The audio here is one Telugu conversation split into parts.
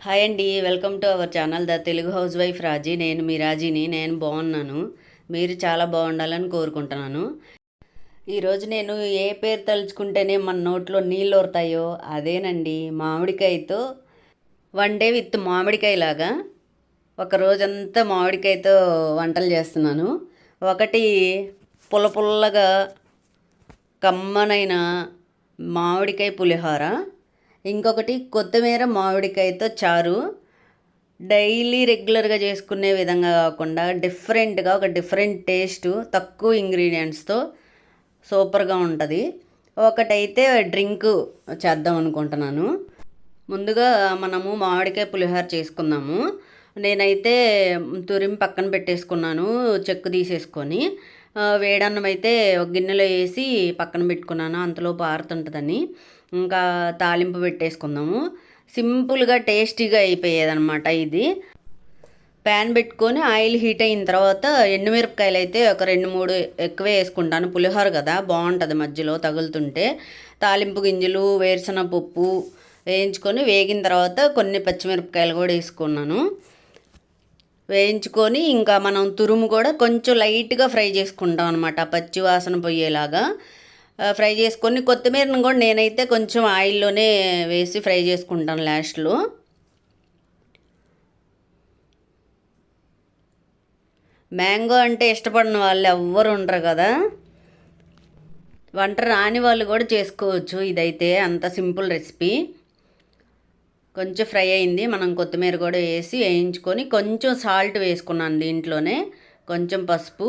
హాయ్ అండి welcome to our channel the Telugu house wife Raji. నేను మీ రాజీని నేను బాగున్నాను. మీరు చాలా బాగుండాలని కోరుకుంటున్నాను. ఈరోజు నేను ఏ పేరు తలుచుకుంటేనే మన నోట్లో నీళ్ళు ఊరుతాయో అదేనండి మామిడికాయతో వన్ డే విత్ మామిడికాయ లాగా ఒక రోజంతా మామిడికాయతో వంటలు చేస్తున్నాను. ఒకటి పుల్ల పుల్లగా కమ్మనైన మామిడికాయ పులిహోర ఇంకొకటి కొత్తిమీర మామిడికాయతో చారు. డైలీ రెగ్యులర్గా చేసుకునే విధంగా కాకుండా డిఫరెంట్గా ఒక డిఫరెంట్ టేస్ట్ తక్కువ ఇంగ్రీడియంట్స్తో సూపర్గా ఉంటుంది. ఒకటైతే డ్రింక్ చేద్దాం అనుకుంటున్నాను. ముందుగా మనము మామిడికాయ పులిహోర చేసుకుందాము. నేనైతే తురిం పక్కన పెట్టేసుకున్నాను చెక్కు తీసేసుకొని. వేడన్నం అయితే ఒక గిన్నెలో వేసి పక్కన పెట్టుకున్నాను అంతలోపు ఆరుతుంటుందని. ఇంకా తాలింపు పెట్టేసుకుందాము. సింపుల్గా టేస్టీగా అయిపోయేదన్నమాట ఇది. ప్యాన్ పెట్టుకొని ఆయిల్ హీట్ అయిన తర్వాత ఎండుమిరపకాయలు అయితే ఒక రెండు మూడు ఎక్కువే వేసుకుంటాను. పులిహోర కదా బాగుంటుంది మధ్యలో తగులుతుంటే. తాలింపు గింజలు వేరుశన పప్పు వేయించుకొని వేగిన తర్వాత కొన్ని పచ్చిమిరపకాయలు కూడా వేసుకున్నాను. వేయించుకొని ఇంకా మనం తురుము కూడా కొంచెం లైట్గా ఫ్రై చేసుకుంటాం అనమాట పచ్చి వాసన పోయేలాగా. ఫ్రై చేసుకొని కొత్తిమీరను కూడా నేనైతే కొంచెం ఆయిల్లోనే వేసి ఫ్రై చేసుకుంటాను లాస్ట్లో. మ్యాంగో అంటే ఇష్టపడిన వాళ్ళు ఎవ్వరు ఉండరు కదా. వంట రాని వాళ్ళు కూడా చేసుకోవచ్చు ఇదైతే అంత సింపుల్ రెసిపీ. కొంచెం ఫ్రై అయింది మనం కొత్తిమీర కూడా వేసి వేయించుకొని కొంచెం సాల్ట్ వేసుకున్నాను దీంట్లోనే కొంచెం పసుపు.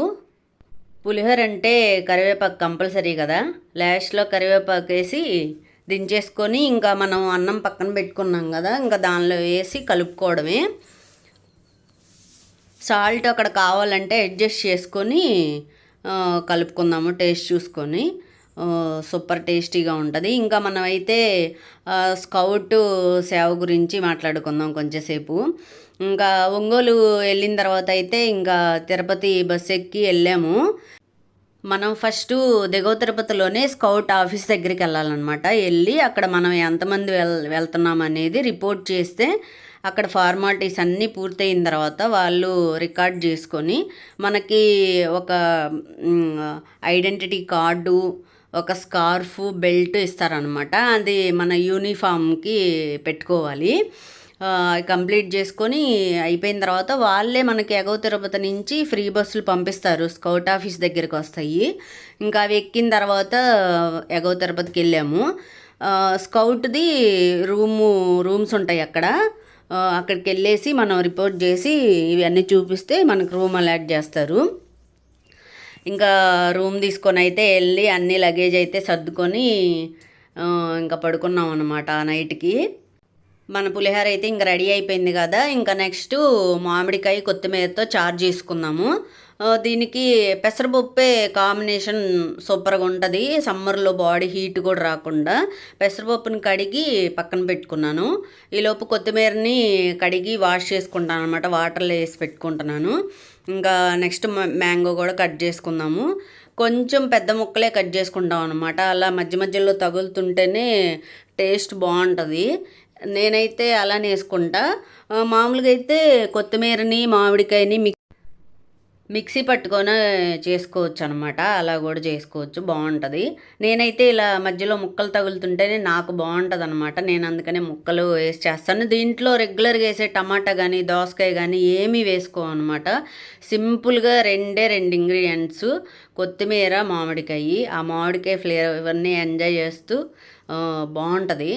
పులిహోర అంటే కరివేపాకు కంపల్సరీ కదా. లాస్ట్లో కరివేపాకు వేసి దించేసుకొని ఇంకా మనం అన్నం పక్కన పెట్టుకున్నాం కదా ఇంకా దానిలో వేసి కలుపుకోవడమే. సాల్ట్ అక్కడ కావాలంటే అడ్జస్ట్ చేసుకొని కలుపుకుందాము టేస్ట్ చూసుకొని. సూపర్ టేస్టీగా ఉంటుంది. ఇంకా మనమైతే స్కౌట్ సేవ గురించి మాట్లాడుకుందాం కొంచెంసేపు ఇంకా ఒంగోలు వెళ్ళిన తర్వాత అయితే ఇంకా తిరుపతి బస్ ఎక్కి వెళ్ళాము. మనం ఫస్ట్ దిగువ తిరుపతిలోనే స్కౌట్ ఆఫీస్ దగ్గరికి వెళ్ళాలన్నమాట. వెళ్ళి అక్కడ మనం ఎంతమంది వెల్ వెళ్తున్నాం అనేది రిపోర్ట్ చేస్తే అక్కడ ఫార్మాలిటీస్ అన్నీ పూర్తయిన తర్వాత వాళ్ళు రికార్డ్ చేసుకొని మనకి ఒక ఐడెంటిటీ కార్డు ఒక స్కార్ఫ్ బెల్ట్ ఇస్తారనమాట అది మన యూనిఫామ్కి పెట్టుకోవాలి. కంప్లీట్ చేసుకొని అయిపోయిన తర్వాత వాళ్ళే మనకి ఎగవ తిరుపతి నుంచి ఫ్రీ బస్సులు పంపిస్తారు స్కౌట్ ఆఫీస్ దగ్గరికి వస్తాయి. ఇంకా అవి ఎక్కిన తర్వాత ఎగవ తిరుపతికి వెళ్ళాము స్కౌట్ది రూము రూమ్స్ ఉంటాయి అక్కడ. అక్కడికి వెళ్ళేసి మనం రిపోర్ట్ చేసి ఇవన్నీ చూపిస్తే మనకు రూమ్ అలాట్ చేస్తారు. ఇంకా రూమ్ తీసుకొని అయితే వెళ్ళి అన్ని లగేజ్ అయితే సర్దుకొని ఇంకా పడుకున్నాం అనమాట ఆ నైట్కి. మన పులిహోర అయితే ఇంకా రెడీ అయిపోయింది కదా. ఇంకా నెక్స్ట్ మామిడికాయ కొత్తిమీరతో చార్జ్ చేసుకుందాము. దీనికి పెసరపప్పే కాంబినేషన్ సూపర్గా ఉంటుంది. సమ్మర్లో బాడీ హీట్ కూడా రాకుండా పెసరపప్పుని కడిగి పక్కన పెట్టుకున్నాను. ఈలోపు కొత్తిమీరని కడిగి వాష్ చేసుకుంటాను అనమాట వాటర్లో వేసి పెట్టుకుంటున్నాను. ఇంకా నెక్స్ట్ మ్యాంగో కూడా కట్ చేసుకుందాము. కొంచెం పెద్ద ముక్కలే కట్ చేసుకుంటాం అనమాట అలా మధ్య మధ్యలో తగులుతుంటేనే టేస్ట్ బాగుంటుంది. నేనైతే అలానే వేసుకుంటా. మామూలుగా అయితే కొత్తిమీరని మామిడికాయని మిక్ మిక్సీ పట్టుకొని చేసుకోవచ్చు అనమాట అలా కూడా చేసుకోవచ్చు బాగుంటుంది. నేనైతే ఇలా మధ్యలో ముక్కలు తగులుతుంటేనే నాకు బాగుంటుంది అనమాట నేను అందుకనే ముక్కలు వేసి చేస్తాను. దీంట్లో రెగ్యులర్గా వేసే టమాటా కానీ దోసకాయ కానీ ఏమీ వేసుకోమన్నమాట సింపుల్గా రెండే రెండు ఇంగ్రీడియంట్స్ కొత్తిమీర మామిడికాయ. ఆ మామిడికాయ ఫ్లేవర్ని ఎంజాయ్ చేస్తూ బాగుంటుంది.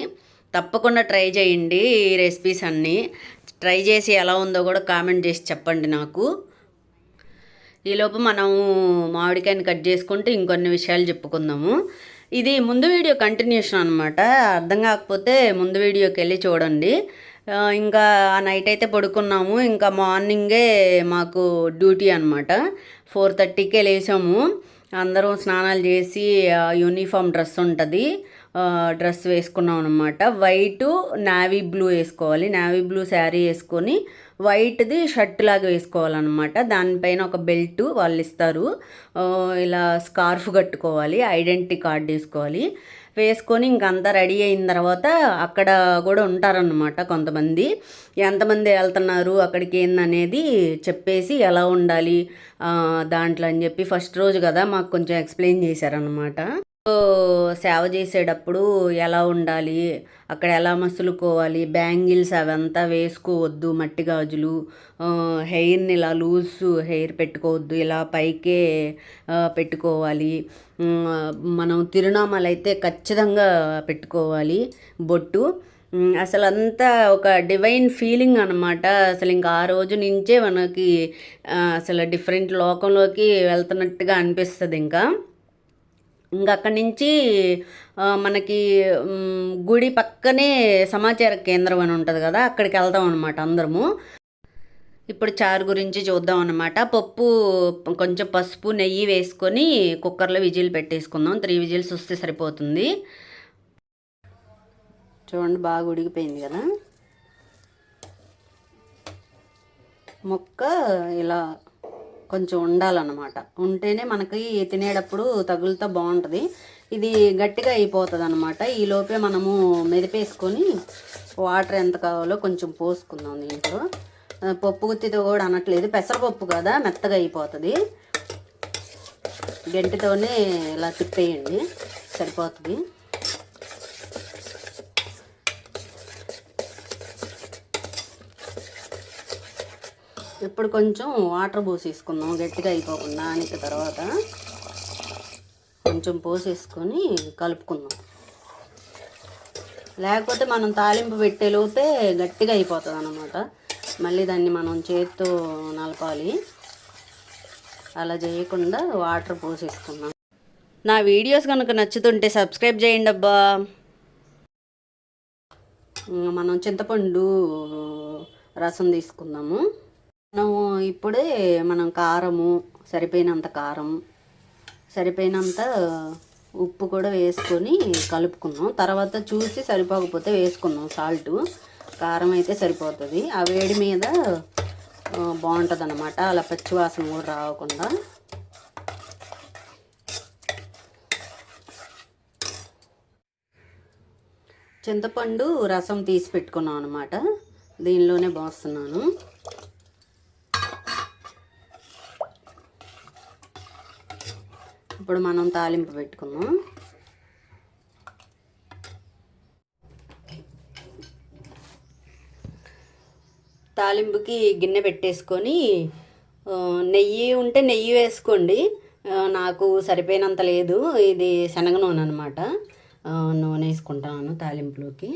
తప్పకుండా ట్రై చేయండి ఈ రెసిపీస్ అన్నీ. ట్రై చేసి ఎలా ఉందో కూడా కామెంట్ చేసి చెప్పండి నాకు. ఈలోపు మనం మామిడికాయని కట్ చేసుకుంటూ ఇంకొన్ని విషయాలు చెప్పుకుందాము. ఇది ముందు వీడియో కంటిన్యూషన్ అనమాట అర్థం కాకపోతే ముందు వీడియోకి వెళ్ళి చూడండి. ఇంకా ఆ నైట్ అయితే పడుకున్నాము. ఇంకా మార్నింగే మాకు డ్యూటీ అనమాట ఫోర్ థర్టీకే లేసాము. అందరం స్నానాలు చేసి యూనిఫామ్ డ్రెస్ ఉంటుంది. డ్రెస్ వేసుకున్నాం అనమాట వైటు నావీ బ్లూ వేసుకోవాలి. నావీ బ్లూ శారీ వేసుకొని వైట్ది షర్ట్ లాగా వేసుకోవాలన్నమాట. దానిపైన ఒక బెల్ట్ వాళ్ళు ఇస్తారు ఇలా స్కార్ఫ్ కట్టుకోవాలి. ఐడెంటిటీ కార్డ్ వేసుకోవాలి. వేసుకొని ఇంకంతా రెడీ అయిన తర్వాత అక్కడ కూడా ఉంటారన్నమాట కొంతమంది. ఎంతమంది వెళ్తున్నారు అక్కడికి ఏందనేది చెప్పేసి ఎలా ఉండాలి దాంట్లో అని చెప్పి ఫస్ట్ రోజు కదా మాకు కొంచెం ఎక్స్ప్లెయిన్ చేశారనమాట సేవ చేసేటప్పుడు ఎలా ఉండాలి? అక్కడ ఎలా మసులుకోవాలి? బ్యాంగిల్స్ అవంతా వేసుకోవద్దు మట్టి గాజులు హెయిర్ని ఇలా లూజ్ హెయిర్ పెట్టుకోవద్దు ఇలా పైకే పెట్టుకోవాలి. మనం తిరునామాలు అయితే ఖచ్చితంగా పెట్టుకోవాలి. బొట్టు అసలు అంతా ఒక డివైన్ ఫీలింగ్ అనమాట అసలు ఇంకా ఆ రోజు నుంచే మనకి అసలు డిఫరెంట్ లోకంలోకి వెళ్తున్నట్టుగా అనిపిస్తుంది ఇంకా. ఇంకా అక్కడి నుంచి మనకి గుడి పక్కనే సమాచార కేంద్రం అని ఉంటుంది కదా అక్కడికి వెళ్దాం అనమాట అందరము. ఇప్పుడు చారు గురించి చూద్దాం అనమాట పప్పు కొంచెం పసుపు నెయ్యి వేసుకొని కుక్కర్లో విజిల్ పెట్టేసుకుందాం. త్రీ విజిల్స్ వస్తే సరిపోతుంది. చూడండి బాగా ఉడికిపోయింది కదా. ముక్క ఇలా కొంచెం ఉండాలన్నమాట. ఉంటేనే మనకి తినేటప్పుడు తగులుతో బాగుంటుంది. ఇది గట్టిగా అయిపోతుంది అనమాట ఈ లోపే మనము మెదిపేసుకొని వాటర్ ఎంత కావాలో కొంచెం పోసుకుందాం దీంట్లో పప్పు గుత్తితో కూడా అనట్లేదు. పెసరపప్పు కదా మెత్తగా అయిపోతుంది. గంటితోనే ఇలా తిప్పేయండి. సరిపోతుంది. ఇప్పుడు కొంచెం వాటర్ పోసేసుకుందాం గట్టిగా అయిపోకుండా ఆనిక తర్వాత కొంచెం పోసేసుకొని కలుపుకుందాం. లేకపోతే మనం తాలింపు పెట్టేలోపే గట్టిగా అయిపోతుంది అనమాట మళ్ళీ దాన్ని మనం చేత్తో నలపాలి. అలా చేయకుండా వాటర్ పోసేసుకుందాం. నా వీడియోస్ కనుక నచ్చుతుంటే సబ్స్క్రైబ్ చేయండి అబ్బా. మనం చింతపండు రసం తీసుకుందాము. మనము ఇప్పుడే మనం కారము సరిపోయినంత కారం సరిపోయినంత ఉప్పు కూడా వేసుకొని కలుపుకుందాం తర్వాత చూసి సరిపోకపోతే వేసుకుందాం సాల్ట్ కారం అయితే సరిపోతుంది. ఆ వేడి మీద బాగుంటుంది అనమాట అలా పచ్చివాసన కూడా రాకుండా. చింతపండు రసం తీసి పెట్టుకున్నాం అనమాట దీనిలోనే పోస్తున్నాను. ఇప్పుడు మనం తాలింపు పెట్టుకుందాం. తాలింపుకి గిన్నె పెట్టేసుకొని నెయ్యి ఉంటే నెయ్యి వేసుకోండి. నాకు సరిపోయినంత లేదు. ఇది శనగ నూనె అనమాట నూనె వేసుకుంటాను తాలింపులోకి.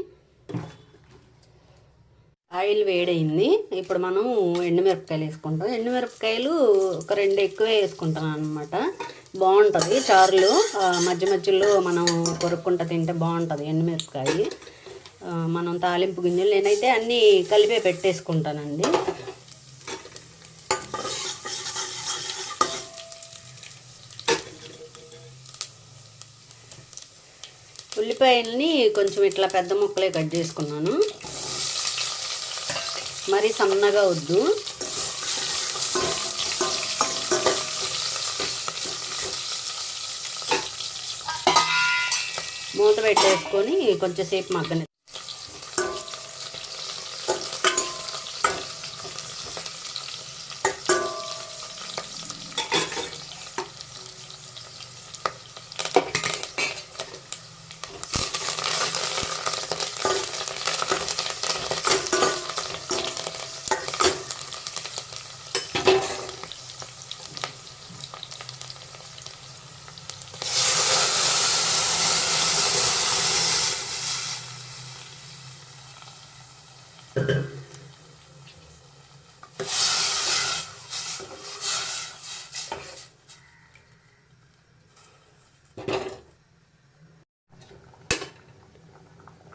ఆయిల్ వేడైంది ఇప్పుడు మనం ఎండుమిరపకాయలు వేసుకుంటాం. ఎండుమిరపకాయలు ఒక రెండు ఎక్కువ వేసుకుంటాం అనమాట బాగుంటుంది చారులు మధ్య మధ్యలో మనం కొరుక్కుంటా తింటే బాగుంటుంది ఎండుమిరపకాయ. మనం తాలింపు గింజలు నేనైతే అన్నీ కలిపే పెట్టేసుకుంటానండి. ఉల్లిపాయల్ని కొంచెం ఇట్లా పెద్ద ముక్కలే కట్ చేసుకున్నాను. మరీ సన్నగా వద్దు. మూత పెట్టేసుకొని కొంచెంసేపు మగ్గని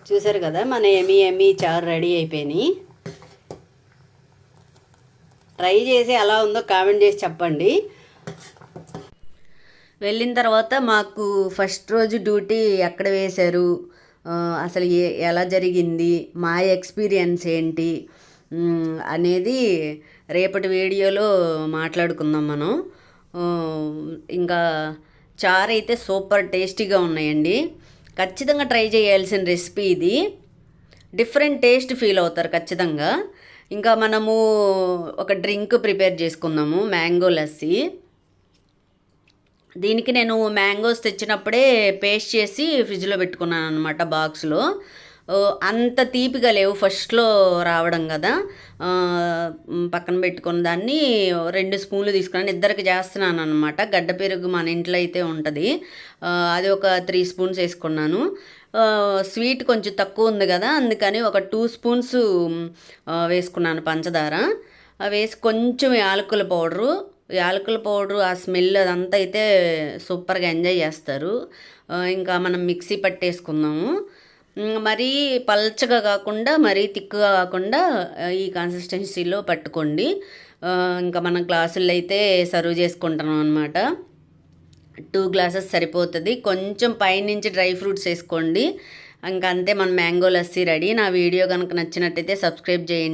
చూసారు కదా మన ఎమి ఎమి చారు రెడీ అయిపోయినాయి. ట్రై చేసి ఎలా ఉందో కామెంట్ చేసి చెప్పండి. వెళ్ళిన తర్వాత మాకు ఫస్ట్ రోజు డ్యూటీ ఎక్కడ వేశారు? అసలు ఎలా జరిగింది? మా ఎక్స్పీరియన్స్ ఏంటి? అనేది రేపటి వీడియోలో మాట్లాడుకుందాం మనం. ఇంకా చారు అయితే సూపర్ టేస్టీగా ఉన్నాయండి. ఖచ్చితంగా ట్రై చేయాల్సిన రెసిపీ ఇది. డిఫరెంట్ టేస్ట్ ఫీల్ అవుతారు ఖచ్చితంగా. ఇంకా మనము ఒక డ్రింక్ ప్రిపేర్ చేసుకుందాము మ్యాంగో లస్సీ. దీనికి నేను మ్యాంగోస్ తెచ్చినప్పుడే పేస్ట్ చేసి ఫ్రిడ్జ్లో పెట్టుకున్నాను అనమాట బాక్స్లో. అంత తీపిగా లేవు ఫస్ట్లో రావడం కదా. పక్కన పెట్టుకున్న దాన్ని రెండు స్పూన్లు తీసుకున్నాను. ఇద్దరికి చేస్తున్నాను అనమాట గడ్డ పెరుగు మన ఇంట్లో అయితే ఉంటుంది. అది ఒక త్రీ స్పూన్స్ వేసుకున్నాను. స్వీట్ కొంచెం తక్కువ ఉంది కదా అందుకని ఒక టూ స్పూన్స్ వేసుకున్నాను పంచదార. అవి వేసి కొంచెం యాలకుల పౌడరు. యాలకుల పౌడరు ఆ స్మెల్ అదంతా అయితే సూపర్గా ఎంజాయ్ చేస్తారు. ఇంకా మనం మిక్సీ పట్టేసుకుందాము. మరీ పల్చగా కాకుండా మరీ తిక్కుగా కాకుండా ఈ కన్సిస్టెన్సీలో పట్టుకోండి. ఇంకా మనం గ్లాసుల్లో అయితే సర్వ్ చేసుకుంటాం అనమాట టూ గ్లాసెస్ సరిపోతుంది. కొంచెం పైనుంచి డ్రై ఫ్రూట్స్ వేసుకోండి. ఇంకా అంతే మన మ్యాంగో లస్సీ రెడీ. నా వీడియో కనుక నచ్చినట్టయితే సబ్స్క్రైబ్ చేయండి.